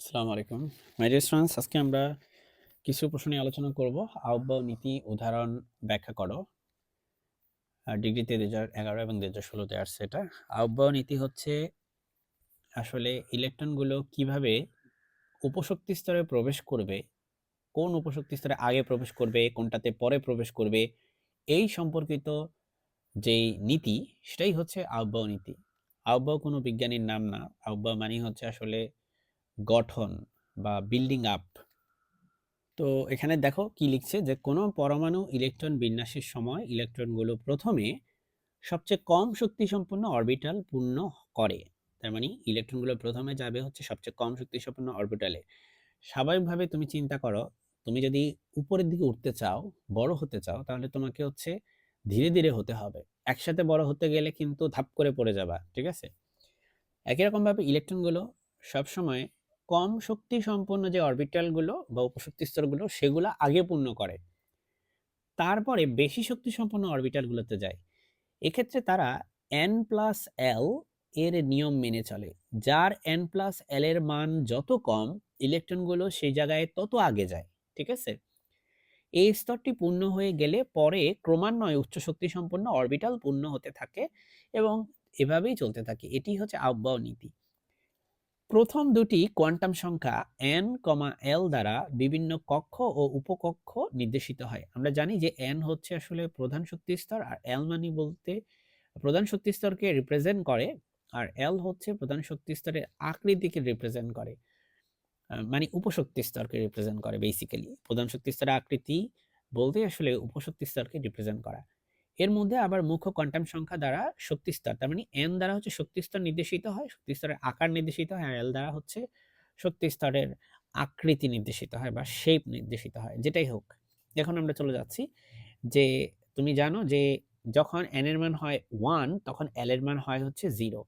আসসালামু আলাইকুম। My dear students আজকে আমরা কিছু প্রশ্ন আলোচনা করব। আহ্বায়ক নীতি উদাহরণ ব্যাখ্যা করো। ডিগ্রিতে দুই হাজার এগারো এবং দুই হাজার ষোলোতে আসছে এটা। আহ্বায়ক নীতি হচ্ছে আসলে ইলেকট্রনগুলো কীভাবে উপশক্তি স্তরে প্রবেশ করবে, কোন উপশক্তি স্তরে আগে প্রবেশ করবে, কোনটাতে পরে প্রবেশ করবে, এই সম্পর্কিত যেই নীতি, সেটাই হচ্ছে আহ্বায়ক নীতি। আহ্বায়ক কোনো বিজ্ঞানীর নাম না। আহ্বায়ক মানে হচ্ছে আসলে গঠন বা বিল্ডিং আপ তো এখানে দেখো কি লিখছে যে কোনো পরমাণু ইলেকট্রন বিন্যাসের সময় ইলেকট্রনগুলো প্রথমে সবচেয়ে কম শক্তি সম্পন্ন অরবিটাল পূর্ণ করে। তার মানে ইলেকট্রনগুলো প্রথমে যাবে হচ্ছে সবচেয়ে কম শক্তি সম্পন্ন অরবিটালে স্বাভাবিকভাবে তুমি চিন্তা করো, তুমি যদি উপরের দিকে উঠতে চাও, বড় হতে চাও, তাহলে তোমাকে হচ্ছে ধীরে ধীরে হতে হবে। একসাথে বড় হতে গেলে কিন্তু ধাপ করে পড়ে যাবা, ঠিক আছে? একই রকমভাবে ইলেকট্রনগুলো সবসময় কম শক্তি সম্পন্ন যে অরবিটালগুলো বা উপশক্তি স্তরগুলো সেগুলো আগে পূর্ণ করে। তারপরে বেশি শক্তি সম্পন্ন অরবিটালগুলোতে যায়। এক্ষেত্রে তারা এন প্লাস এল এর নিয়ম মেনে চলে। যার এন প্লাস এল এর মান যত কম ইলেকট্রনগুলো সেই জায়গায় তত আগে যায়। ঠিক আছে? এই স্তরটি পূর্ণ হয়ে গেলে পরে ক্রমান্বয়ে উচ্চ শক্তি সম্পন্ন অরবিটাল পূর্ণ হতে থাকে এবং এভাবেই চলতে থাকে। এটি হচ্ছে আহ্বায়ক নীতি। প্রথম দুটি কোয়ান্টাম সংখ্যা এন কমা এল দ্বারা বিভিন্ন কক্ষ ও উপকক্ষ নির্দেশিত হয়। আমরা জানি যে এন হচ্ছে আসলে প্রধান শক্তি স্তর আর এল মানি বলতে প্রধান শক্তি স্তরকে রিপ্রেজেন্ট করে আর এল হচ্ছে প্রধান শক্তি স্তরের আকৃতিকে রিপ্রেজেন্ট করে। মানে উপশক্তি স্তরকে রিপ্রেজেন্ট করে বেসিক্যালি প্রধান শক্তি স্তরের আকৃতি বলতে আসলে উপশক্তি স্তরকে রিপ্রেজেন্ট করা। এর মধ্যে আবার মুখ্য কোয়ান্টাম সংখ্যা দ্বারা শক্তি স্তর তার মানে এন দ্বারা হচ্ছে শক্তি স্তর নির্দেশিত হয় শক্তি স্তরের আকার নির্দেশিত হয়, আর এল দ্বারা হচ্ছে শক্তি স্তরের আকৃতি নির্দেশিত হয় বা শেপ নির্দেশিত হয়, যেটাই হোক। এখন আমরা চলে যাচ্ছি যে তুমি জানো যে যখন এন এর মান হয় ওয়ান তখন এল এর মান হয় হচ্ছে জিরো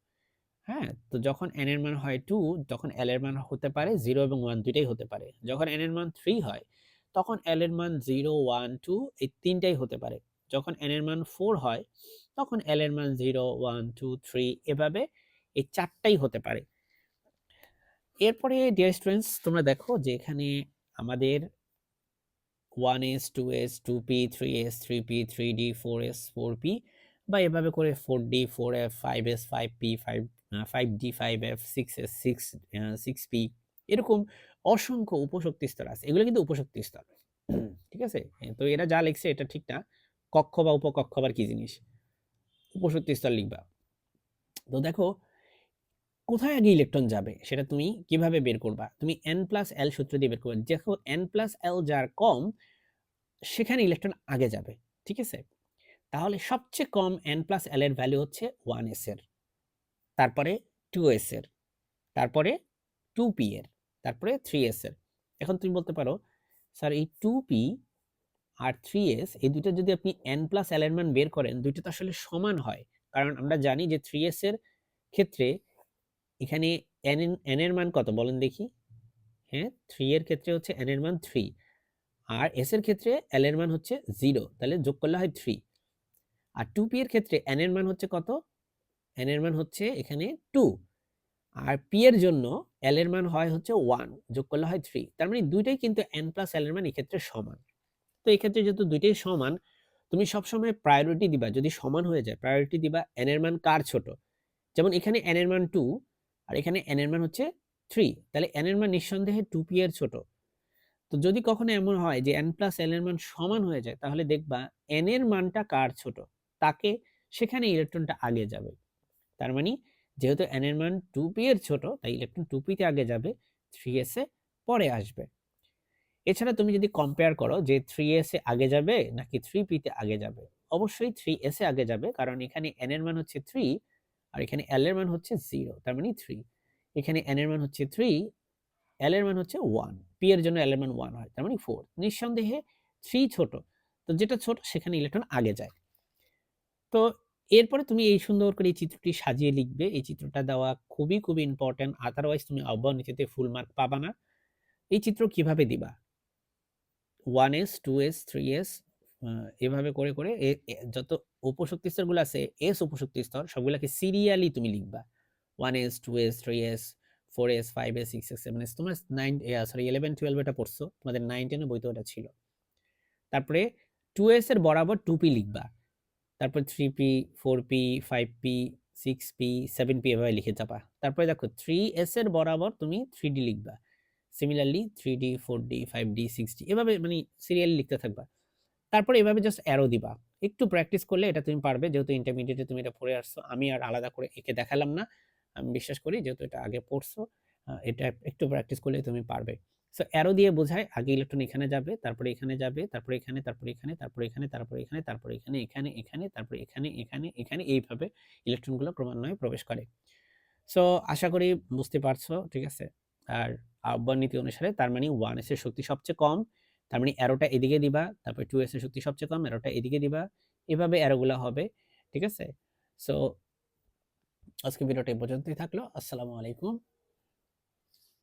হ্যাঁ? তো যখন এন এর মান হয় টু তখন এল এর মান হতে পারে জিরো এবং ওয়ান দুইটাই হতে পারে। যখন এন এর মান থ্রি হয়, তখন এল এর মান জিরো ওয়ান টু এই তিনটাই হতে পারে। যখন এন এর মান ফোর হয়, তখন এল এর মান জিরো ওয়ান টু থ্রি এভাবে এই চারটাই হতে পারে। এরপরে ডিয়ার স্টুডেন্টস তোমরা দেখো যে এখানে আমাদের one S two S two P three S three P three D four S four P বা এভাবে করে four D four F five S five P five five D five F six S six six P এরকম অসংখ্য উপশক্তি স্তর আছে। এগুলো কিন্তু উপশক্তি স্তর ঠিক আছে? তো এরা যা লিখছে এটা ঠিক না। কক্ষ বা উপকক্ষ আবার কি জিনিস? উপশক্তি স্তর লিখবা। তো দেখো, কোথায় আগে ইলেকট্রন যাবে? সেটা তুমি কীভাবে বের করবা? তুমি এন প্লাস এল সূত্র দিয়ে বের করবে। দেখো এন প্লাস এল যার কম, সেখানে ইলেকট্রন আগে যাবে, ঠিক আছে? তাহলে সবচেয়ে কম এন প্লাস এল এর ভ্যালু হচ্ছে ওয়ান এস এর। তারপরে টু এস এর। তারপরে টু পি এর। তারপরে থ্রি এস এর। এখন তুমি বলতে পারো স্যার এই টু পি আর থ্রি এস এই দুটো যদি আপনি এন প্লাস মান বের করেন, দুইটা তো আসলে সমান হয়। কারণ আমরা জানি যে থ্রি এস এর ক্ষেত্রে এখানে এন এন এর মান কত? বলেন দেখি। হ্যাঁ থ্রি এর ক্ষেত্রে হচ্ছে এন এর মান থ্রি আর এস এর ক্ষেত্রে এল এর মান হচ্ছে জিরো তাহলে যোগ করলে হয় থ্রি আর টু পি এর ক্ষেত্রে এন এর মান হচ্ছে কত? এন এর মান হচ্ছে এখানে টু আর পি এর জন্য এল এর মান হয় হচ্ছে ওয়ান যোগ করলে হয় থ্রি তার মানে দুইটাই কিন্তু এন প্লাস এল এর মান এক্ষেত্রে সমান। তো এক্ষেত্রে যেহেতু দুইটাই সমান, তুমি সবসময় প্রায়োরিটি দিবা। যদি সমান হয়ে যায় প্রায়োরিটি দিবা এন এর মান কার ছোট? যেমন এখানে এন এর মান টু আর এখানে এন এর মান হচ্ছে থ্রি তাহলে এন এর মান নিঃসন্দেহে টু পি এর ছোট। তো যদি কখনো এমন হয় যে এন প্লাস এল এর মান সমান হয়ে যায়, তাহলে দেখবা এন এর মানটা কার ছোট? তাকে সেখানে ইলেকট্রনটা আগে যাবে। তার মানে যেহেতু এন এর মান টু পি এর ছোট, তাই ইলেকট্রন টু পিতে আগে যাবে থ্রি এস পরে আসবে। এছাড়া তুমি যদি কম্পেয়ার করো যে থ্রি এস এ আগে যাবে নাকি থ্রি পিতে আগে যাবে, অবশ্যই থ্রি এস এ আগে যাবে কারণ এখানে এন এর মান হচ্ছে থ্রি আর এখানে এল এর মান হচ্ছে জিরো তার মানে থ্রি এখানে এন এর মান হচ্ছে থ্রি এল এর মান হচ্ছে ওয়ান পি এর জন্য এল এর মান ওয়ান হয়, তার মানে ফোর নিঃসন্দেহে থ্রি ছোট, তো যেটা ছোট সেখানে ইলেকট্রন আগে যায়। তো এরপরে তুমি এই সুন্দর করে এই চিত্রটি সাজিয়ে লিখবে, এই চিত্রটা দেওয়া খুবই খুবই ইম্পর্টেন্ট আদারওয়াইজ তুমি নীতিতে ফুল মার্ক পাবা না। এই চিত্র কীভাবে দিবা? One S two S three S এভাবে করে করে যত উপশক্তি স্তরগুলো আছে এস উপশক্তি স্তর, সবগুলোকে সিরিয়ালি তুমি লিখবা। One S two S three S four S five S six S seven S তোমরা নাইন সরি ইলেভেন টুয়েলভ এটা পড়ছো, তোমাদের নাইন টেনের বইতে ওটা ছিল। তারপরে টু এস এর বরাবর টু পি লিখবা। তারপর three P four P five P six P seven P এভাবে লিখে যাবা তারপরে দেখো থ্রি এস এর বরাবর তুমি থ্রি ডি লিখবা। Similarly three D four D five D six D এভাবে মানে সিরিয়ালি লিখতে থাকবা। তারপরে এভাবে জাস্ট অ্যারো দিবা। একটু প্র্যাকটিস করলে এটা তুমি পারবে, যেহেতু ইন্টারমিডিয়েটে তুমি এটা পড়ে আসছো, আমি আর আলাদা করে একে দেখালাম না। আমি বিশ্বাস করি যেহেতু এটা আগে পড়ছো এটা একটু প্র্যাকটিস করলে তুমি পারবে। সো অ্যারো দিয়ে বোঝায়, আগে ইলেকট্রন এখানে যাবে, তারপরে এখানে যাবে, তারপরে এখানে তারপরে এখানে তারপরে এখানে তারপরে এখানে তারপরে এখানে এখানে এখানে, তারপরে এখানে এখানে এখানে এইভাবে ইলেকট্রনগুলো ক্রমান্বয়ে প্রবেশ করে। সো আশা করি বুঝতে পারছ, ঠিক আছে? আর আহ্বান নীতি অনুসারে তার মানে ওয়ান এস এর শক্তি সবচেয়ে কম, তার মানে অ্যারোটা এদিকে দিবা, তারপর টু এসের শক্তি সবচেয়ে কম অ্যারোটা এদিকে দিবা, এভাবে অ্যারোগুলো হবে, ঠিক আছে? সো আজকে ভিডিওটা এই পর্যন্তই থাকল, আসসালামু আলাইকুম।